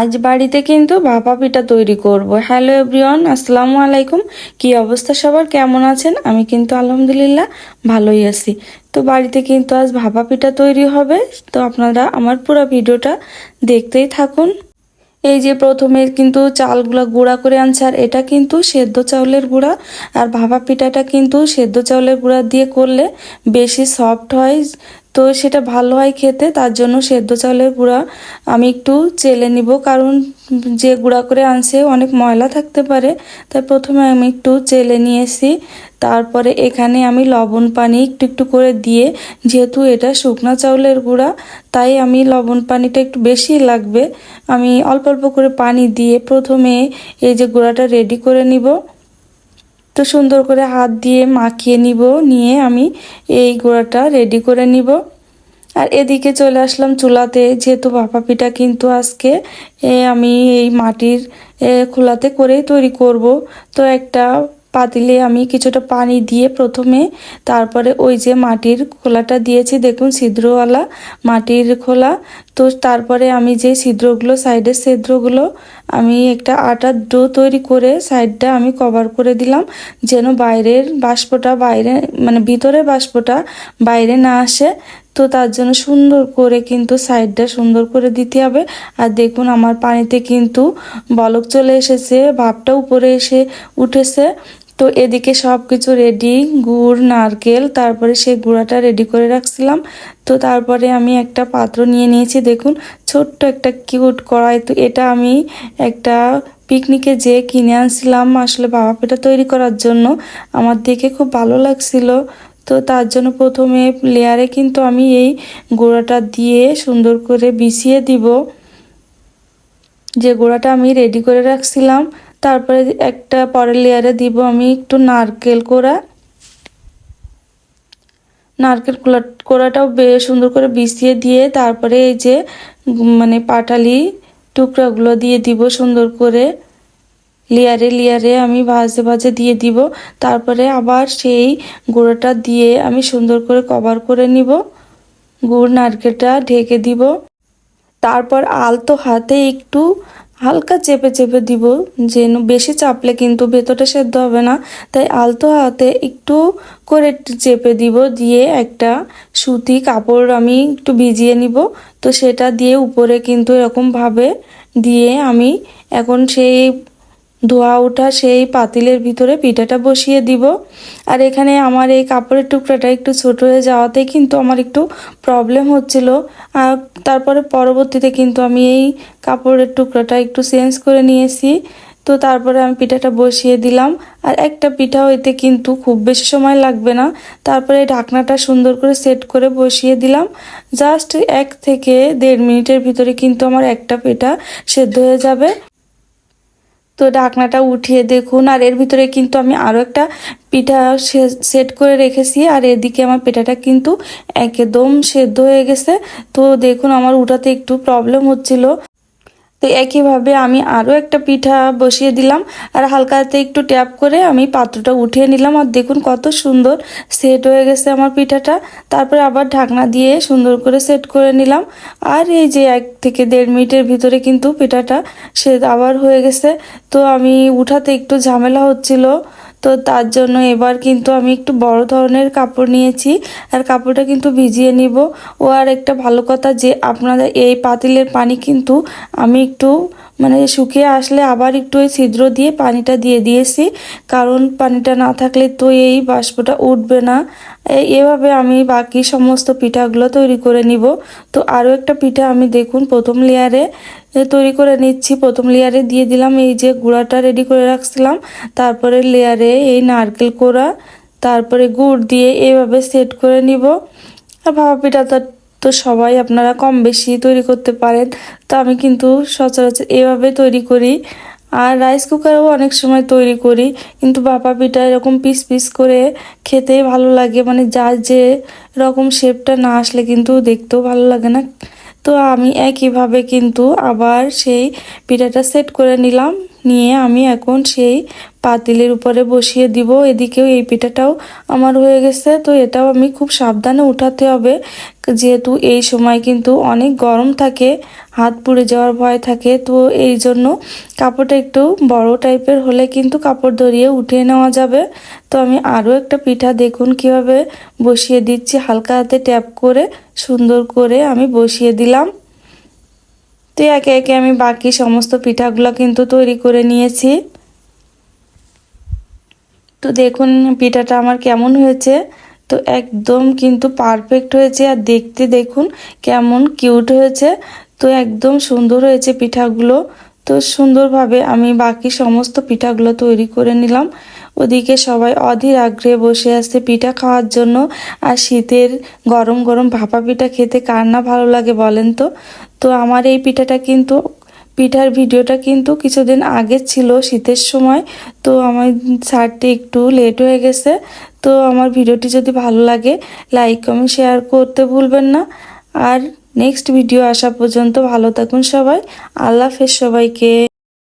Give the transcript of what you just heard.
আজ বাড়িতে কিন্তু ভাপা পিঠা তৈরি করব। হ্যালো এভরিওয়ান আসসালামু আলাইকুম। কি অবস্থা সবার? কেমন আছেন? আমি কিন্তু আলহামদুলিল্লাহ ভালোই আছি। তো বাড়িতে কিন্তু আজ ভাপা পিঠা তৈরি হবে। তো আপনারা আমার পুরো ভিডিওটা দেখতেই থাকুন। এই যে প্রথমে কিন্তু চালগুলো গুঁড়া করে আনছে, আর এটা কিন্তু সেদ্ধ চাউলের গুঁড়া। আর ভাপা পিঠাটা কিন্তু সেদ্ধ চাউলের গুঁড়া দিয়ে করলে বেশি সফট হয়। তো সেটা ভালো হয় খেতে, তার জন্য সেদ্ধ চাউলের গুঁড়া আমি একটু চেলে নিব। কারণ যে গুঁড়া করে আনছে অনেক ময়লা থাকতে পারে, তাই প্রথমে আমি একটু চেলে নিয়েছি। তারপরে এখানে আমি লবণ পানি একটু একটু করে দিয়ে, যেহেতু এটা শুকনা চাউলের গুঁড়া, তাই আমি লবণ পানিটা একটু বেশি লাগবে। আমি অল্প অল্প করে পানি দিয়ে প্রথমে এই যে গুঁড়াটা রেডি করে নিব। তো সুন্দর করে হাত দিয়ে মাখিয়ে নিব, নিয়ে আমি এই গুঁড়াটা রেডি করে নিব। আর এদিকে চলে আসলাম চুলাতে, যেহেতু ভাপা পিঠা কিন্তু আজকে আমি এই মাটির খোলাতে করেই তৈরি করব। তো একটা পাতিলে আমি কিছুটা পানি দিয়ে প্রথমে তারপরে ওই যে মাটির খোলাটা দিয়েছি, দেখুন ছিদ্রওয়ালা মাটির খোলা। তো তারপরে আমি যে ছিদ্রগুলো, সাইডের ছিদ্রগুলো, আমি একটা আটার ডো তৈরি করে সাইডটা আমি কভার করে দিলাম যেন বাইরের বাষ্পটা বাইরে মানে ভিতরের বাষ্পটা বাইরে না আসে। তো তার জন্য সুন্দর করে কিন্তু সাইডটা সুন্দর করে দিতে হবে। আর দেখুন আমার পানিতে কিন্তু বলক চলে এসেছে, ভাবটা উপরে এসে উঠেছে। তো এদিকে সব কিছু রেডি গুড়, নারকেল, তারপরে সেই গুঁড়াটা রেডি করে রাখছিলাম। তো তারপরে আমি একটা পাত্র নিয়ে নিয়েছি, দেখুন, ছোট্ট একটা কিউট কড়াই। তো এটা আমি একটা পিকনিকে যে কিনে আনছিলাম আসলে বাবা পেটা তৈরি করার জন্য। আমার দেখে খুব ভালো লাগছিল। তো তার জন্য প্রথমে লেয়ারে কিন্তু আমি এই গোড়াটা দিয়ে সুন্দর করে বিছিয়ে দিব। যে গোড়াটা আমি রেডি করে রাখছিলাম। তারপরে একটা পরের লেয়ারে দিব আমি একটু নারকেল কোড়া। নারকেল কোড়া, কোড়াটাও বেশ সুন্দর করে বিছিয়ে দিয়ে তারপরে এই যে মানে পাটালি টুকরাগুলো দিয়ে দিব সুন্দর করে। লেয়ারে লেয়ারে আমি ভাজে ভাজে দিয়ে দিব। তারপরে আবার সেই গুঁড়োটা দিয়ে আমি সুন্দর করে কভার করে নিব। গুড় নারকেলটা ঢেকে দিব। তারপর আলতো হাতে একটু হালকা চেপে চেপে দিব যেন বেশি চাপলে কিন্তু ভেতরটা সেদ্ধ হবে না। তাই আলতো হাতে একটু করে চেপে দিব, দিয়ে একটা সুতি কাপড় আমি একটু ভিজিয়ে নিব। তো সেটা দিয়ে উপরে কিন্তু এরকমভাবে দিয়ে আমি এখন সেই ধোয়া ওঠা সেই পাতিলের ভিতরে পিঠাটা বসিয়ে দিব। আর এখানে আমার এই কাপড়ের টুকরাটা একটু ছোট হয়ে যাওয়াতে কিন্তু আমার একটু প্রবলেম হচ্ছিল। আর তারপরে পরবর্তীতে কিন্তু আমি এই কাপড়ের টুকরাটা একটু চেঞ্জ করে নিয়েছি। তো তারপরে আমি পিঠাটা বসিয়ে দিলাম। আর একটা পিঠা হইতে কিন্তু খুব বেশি সময় লাগবে না। তারপরে ঢাকনাটা সুন্দর করে সেট করে বসিয়ে দিলাম। জাস্ট এক থেকে দেড় মিনিটের ভিতরে কিন্তু আমার একটা পিঠা সেদ্ধ হয়ে যাবে। তো ঢাকনাটা উঠিয়ে দেখুন, আর এর ভিতরে কিন্তু আমি আরও একটা পিঠা সেট করে রেখেছি, আর এদিকে আমার পিঠাটা কিন্তু একদম সেদ্ধ হয়ে গেছে। তো দেখুন, আমার উঠাতে একটু প্রবলেম হচ্ছিল। তো একইভাবে আমি আরও একটা পিঠা বসিয়ে দিলাম আর হালকাতে একটু ট্যাপ করে আমি পাত্রটা উঠিয়ে নিলাম আর দেখুন কত সুন্দর সেট হয়ে গেছে আমার পিঠাটা। তারপরে আবার ঢাকনা দিয়ে সুন্দর করে সেট করে নিলাম। আর এই যে এক থেকে দেড় মিনিটের ভিতরে কিন্তু পিঠাটা সে আবার হয়ে গেছে। তো আমি উঠাতে একটু ঝামেলা হচ্ছিল। তো তার জন্য এবার কিন্তু আমি একটু বড় ধরনের কাপড় নিয়েছি। আর কাপড়টা কিন্তু ভিজিয়ে নিব। ও আর একটা ভালো কথা যে আপনাদের এই পাতিলের পানি কিন্তু আমি একটু মানে শুকিয়ে আসলে আবার একটু ওই ছিদ্র দিয়ে পানিটা দিয়ে দিয়েছি। কারণ পানিটা না থাকলে তো এই বাষ্পটা উঠবে না। এভাবে আমি বাকি সমস্ত পিঠাগুলো তৈরি করে নিব। তো আরও একটা পিঠা আমি দেখুন প্রথম লেয়ারে তৈরি করে নিচ্ছি। প্রথম লেয়ারে দিয়ে দিলাম এই যে গুঁড়াটা রেডি করে রাখছিলাম। তারপরে লেয়ারে এই নারকেল কোড়া, তারপরে গুড় দিয়ে এইভাবে সেট করে নিব। আর ভাপা পিঠাটা তো সবাই আপনারা কম বেশি তৈরি করতে পারেন। তো আমি কিন্তু সচরাচর এভাবে তৈরি করি। আর রাইস কুকারেও অনেক সময় তৈরি করি। কিন্তু বাপা পিঠা এরকম পিস পিস করে খেতে ভালো লাগে। মানে যার যে রকম শেপটা না আসলে কিন্তু দেখতেও ভালো লাগে না। তো আমি একইভাবে কিন্তু আবার সেই পিঠাটা সেট করে নিলাম। নিয়ে আমি এখন সেই পাতিলের উপরে বসিয়ে দিব। এদিকেও এই পিঠাটাও আমার হয়ে গেছে। তো এটাও আমি খুব সাবধানে উঠাতে হবে। যেহেতু এই সময় কিন্তু অনেক গরম থাকে, হাত পুড়ে যাওয়ার ভয় থাকে। তো এই জন্য কাপড়টা একটু বড় টাইপের হলে কিন্তু কাপড় ধরিয়ে উঠিয়ে নেওয়া যাবে। তো আমি আরও একটা পিঠা দেখুন কীভাবে বসিয়ে দিচ্ছি। হালকা হাতে ট্যাপ করে সুন্দর করে আমি বসিয়ে দিলাম। তো একে একে আমি বাকি সমস্ত পিঠাগুলো কিন্তু তৈরি করে নিয়েছি। তো দেখুন পিঠাটা আমার কেমন হয়েছে। তো একদম কিন্তু পারফেক্ট হয়েছে আর দেখতে দেখুন কেমন কিউট হয়েছে। তো একদম সুন্দর হয়েছে পিঠাগুলো। তো সুন্দরভাবে আমি বাকি সমস্ত পিঠাগুলো তৈরি করে নিলাম। ওদিকে সবাই অধীর আগ্রহে বসে আছে পিঠা খাওয়ার জন্য। আর শীতের গরম গরম ভাপা পিঠা খেতে কার না ভালো লাগে বলেন তো? তো আমার এই পিঠাটা কিন্তু, পিঠার ভিডিওটা কিন্তু কিছুদিন আগে ছিল শীতের সময়। তো আমার ছাড়তে একটু লেট হয়ে গেছে। তো আমার ভিডিওটি যদি ভালো লাগে লাইক কমেন্ট শেয়ার করতে ভুলবেন না। আর নেক্সট ভিডিও আসা পর্যন্ত ভালো থাকুন সবাই। আল্লাহ হাফেজ সবাইকে।